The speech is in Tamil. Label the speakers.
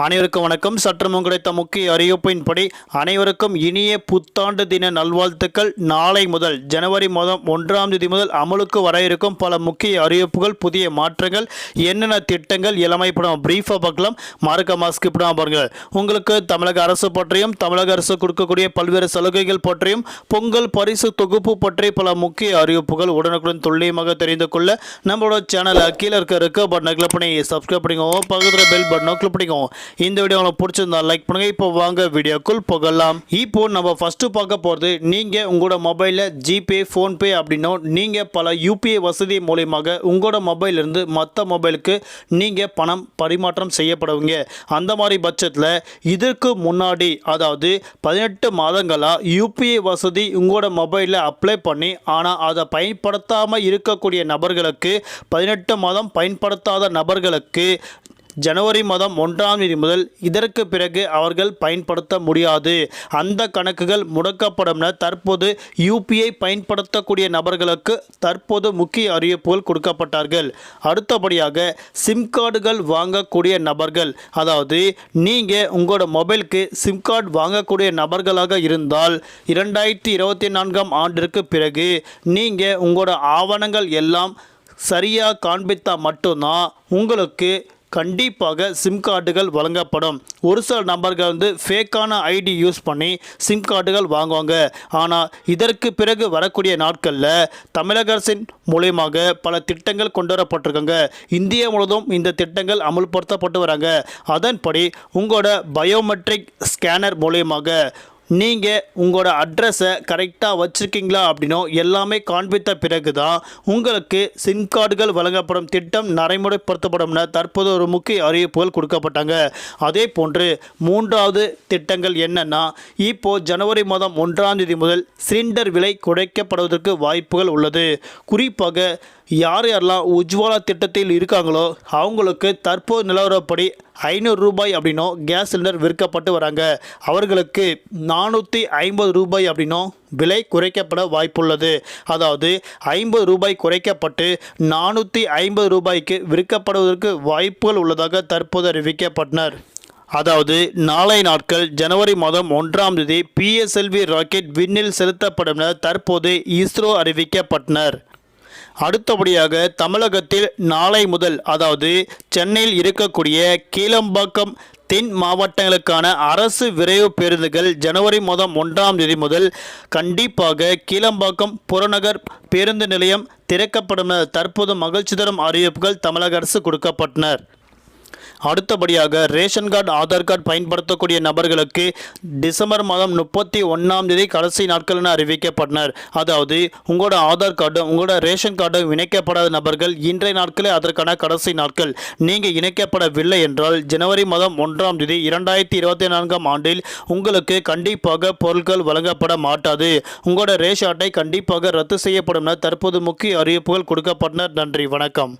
Speaker 1: அனைவருக்கும் வணக்கம். சற்றும் கிடைத்த முக்கிய அறிவிப்பின்படி அனைவருக்கும் இனிய புத்தாண்டு தின நல்வாழ்த்துக்கள். நாளை முதல் ஜனவரி மாதம் ஒன்றாம் தேதி முதல் அமலுக்கு வர இருக்கும் பல முக்கிய அறிவிப்புகள் புதிய மாற்றங்கள் என்னென்ன திட்டங்கள் எல்லாமே இப்போ பிரீஃபாக பார்க்கலாம். மறக்க மாஸ்க் இப்படாமல் பாருங்கள். உங்களுக்கு தமிழக அரசு பற்றியும் தமிழக அரசு கொடுக்கக்கூடிய பல்வேறு சலுகைகள் பற்றியும் பொங்கல் பரிசு தொகுப்பு பற்றி பல முக்கிய அறிவிப்புகள் உடனுக்குடன் துல்லியமாக தெரிந்து கொள்ள நம்மளோட சேனலை கீழே இருக்க இருக்க பட்டனை கிளிக் பண்ணி சப்ஸ்கிரைப் பண்ணிக்கோங்க. பக்கத்தில் பெல் பட்டனை கிளிக் பண்ணிக்கோங்க. இந்த வீடியோ உங்களுக்கு பிடிச்சிருந்தா லைக் பண்ணுங்க. இப்போ வாங்க வீடியோக்குள் போகலாம். இப்போ நம்ம ஃபர்ஸ்ட் பார்க்க போகிறது நீங்கள் உங்களோட மொபைலில் ஜிபே ஃபோன்பே அப்படின்னா நீங்கள் பல யூபிஐ வசதி மூலியமாக உங்களோட மொபைல் இருந்து மற்ற மொபைலுக்கு நீங்கள் பணம் பரிமாற்றம் செய்யப்படுவீங்க. அந்த மாதிரி பட்சத்தில் இதற்கு முன்னாடி அதாவது பதினெட்டு மாதங்களாக யூபிஐ வசதி உங்களோட மொபைலில் அப்ளை பண்ணி ஆனால் அதை பயன்படுத்தாமல் இருக்கக்கூடிய நபர்களுக்கு பதினெட்டு மாதம் பயன்படுத்தாத நபர்களுக்கு ஜனவரி மாதம் ஒன்றாம் தேதி முதல் இதற்கு பிறகு அவர்கள் பயன்படுத்த முடியாது. அந்த கணக்குகள் முடக்கப்படும் என தற்போது யூபிஐ பயன்படுத்தக்கூடிய நபர்களுக்கு தற்போது முக்கிய அறிவிப்புகள் கொடுக்கப்பட்டார்கள். அடுத்தபடியாக சிம் கார்டுகள் வாங்கக்கூடிய நபர்கள் அதாவது நீங்கள் உங்களோட மொபைலுக்கு சிம் கார்டு வாங்கக்கூடிய நபர்களாக இருந்தால் இரண்டாயிரத்தி இருபத்தி நான்காம் ஆண்டிற்கு பிறகு நீங்கள் உங்களோட ஆவணங்கள் எல்லாம் சரியாக காண்பித்தால் மட்டும்தான் உங்களுக்கு கண்டிப்பாக சிம் கார்டுகள் வழங்கப்படும். ஒரு சில நபர்கள் வந்து ஃபேக்கான ஐடி யூஸ் பண்ணி சிம் கார்டுகள் வாங்குவாங்க. ஆனால் இதற்கு பிறகு வரக்கூடிய நாட்களில் தமிழக அரசின் மூலியமாக பல திட்டங்கள் கொண்டு வரப்பட்டிருக்காங்க இந்தியா முழுவதும் இந்த திட்டங்கள் அமுல்படுத்தப்பட்டு வராங்க. அதன்படி உங்களோட பயோமெட்ரிக் ஸ்கேனர் மூலியமாக நீங்கள் உங்களோட அட்ரஸை கரெக்டாக வச்சுருக்கீங்களா அப்படின்னோ எல்லாமே காண்பித்த பிறகு தான் உங்களுக்கு சிம் கார்டுகள் வழங்கப்படும் திட்டம் நடைமுறைப்படுத்தப்படும்னு தற்போது ஒரு முக்கிய அறிவிப்புகள் கொடுக்கப்பட்டாங்க. அதே போன்று மூன்றாவது திட்டங்கள் என்னென்னா இப்போது ஜனவரி மாதம் ஒன்றாம் தேதி முதல் சிலிண்டர் விலை குறைக்கப்படுவதற்கு வாய்ப்புகள் உள்ளது. குறிப்பாக யார் யாரெல்லாம் உஜ்வாலா திட்டத்தில் இருக்காங்களோ அவங்களுக்கு தற்போது நிலவரப்படி ஐநூறு ரூபாய் அப்படின்னும் கேஸ் சிலிண்டர் விற்கப்பட்டு வராங்க. அவர்களுக்கு நானூற்றி ஐம்பது ரூபாய் அப்படின்னும் விலை குறைக்கப்பட வாய்ப்புள்ளது. அதாவது ஐம்பது ரூபாய் குறைக்கப்பட்டு நானூற்றி ஐம்பது ரூபாய்க்கு விற்கப்படுவதற்கு வாய்ப்புகள் உள்ளதாக தற்போது அறிவிக்கப்பட்டனர். அதாவது நாளை நாட்கள் ஜனவரி மாதம் ஒன்றாம் தேதி பிஎஸ்எல்வி ராக்கெட் விண்ணில் செலுத்தப்படும் என தற்போது இஸ்ரோ அறிவிக்கப்பட்டனர். அடுத்தபடியாக தமிழகத்தில் நாளை முதல் அதாவது சென்னையில் இருக்கக்கூடிய கீழம்பாக்கம் தென் மாவட்டங்களுக்கான அரசு விரைவு பேருந்துகள் ஜனவரி மாதம் ஒன்றாம் தேதி முதல் கண்டிப்பாக கீழம்பாக்கம் புறநகர் பேருந்து நிலையம் திறக்கப்படும் தற்போது மகிழ்ச்சி தரும் அறிவிப்புகள் தமிழக அரசு கொடுக்கப்பட்டனர் அடுத்தபடியாக ரேஷன் கார்டு ஆதார் கார்டு பயன்படுத்தக்கூடிய நபர்களுக்கு டிசம்பர் மாதம் முப்பத்தி ஒன்றாம் தேதி கடைசி நாட்கள் என அறிவிக்கப்பட்டனர். அதாவது உங்களோட ஆதார் கார்டும் உங்களோட ரேஷன் கார்டும் இணைக்கப்படாத நபர்கள் இன்றைய நாட்களே அதற்கான கடைசி நாட்கள். நீங்கள் இணைக்கப்படவில்லை என்றால் ஜனவரி மாதம் ஒன்றாம் தேதி இரண்டாயிரத்தி இருபத்தி நான்காம் ஆண்டில் உங்களுக்கு கண்டிப்பாக பொருட்கள் வழங்கப்பட மாட்டாது. உங்களோட ரேஷன் அட்டை கண்டிப்பாக ரத்து செய்யப்படும் என தற்போது முக்கிய அறிவிப்புகள் கொடுக்கப்பட்டனர். நன்றி வணக்கம்.